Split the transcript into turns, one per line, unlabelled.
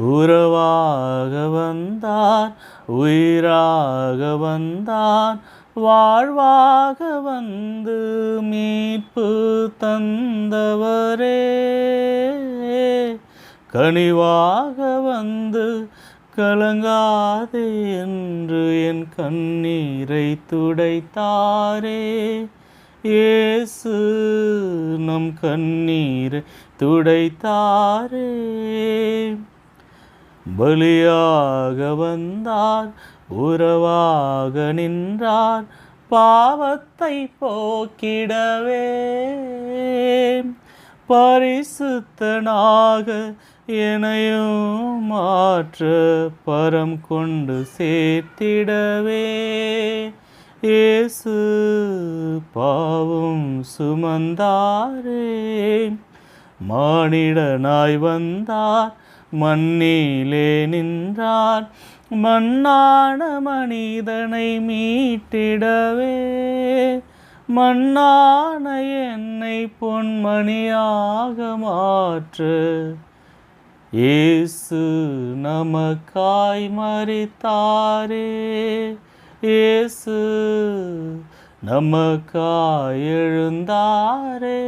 உறவாக வந்தார் உயிராக வந்தார் வாழ்வாக வந்து மீட்பு தந்தவரே. கனிவாக வந்து கலங்காதே என்று என் கண்ணீரை துடைத்தாரே. இயேசு நம் கண்ணீரை துடைத்தாரே. பலியாக வந்தார் உறவாக நின்றார் பாவத்தை போக்கிடவே பரிசுத்தனாக எனையும் மாற்ற பரம் கொண்டு சேர்த்திடவே. இயேசு பாவம் சுமந்தாரே மானிடனாய் வந்தார் மண்ணிலே நின்றார் மண்ணான மனிதனை மீட்டிடவே. மண்ணான என்னை பொன்மணியாக மாற்று. இயேசு நமக்காய் மறித்தாரே. இயேசு நமக்காய் எழுந்தாரே.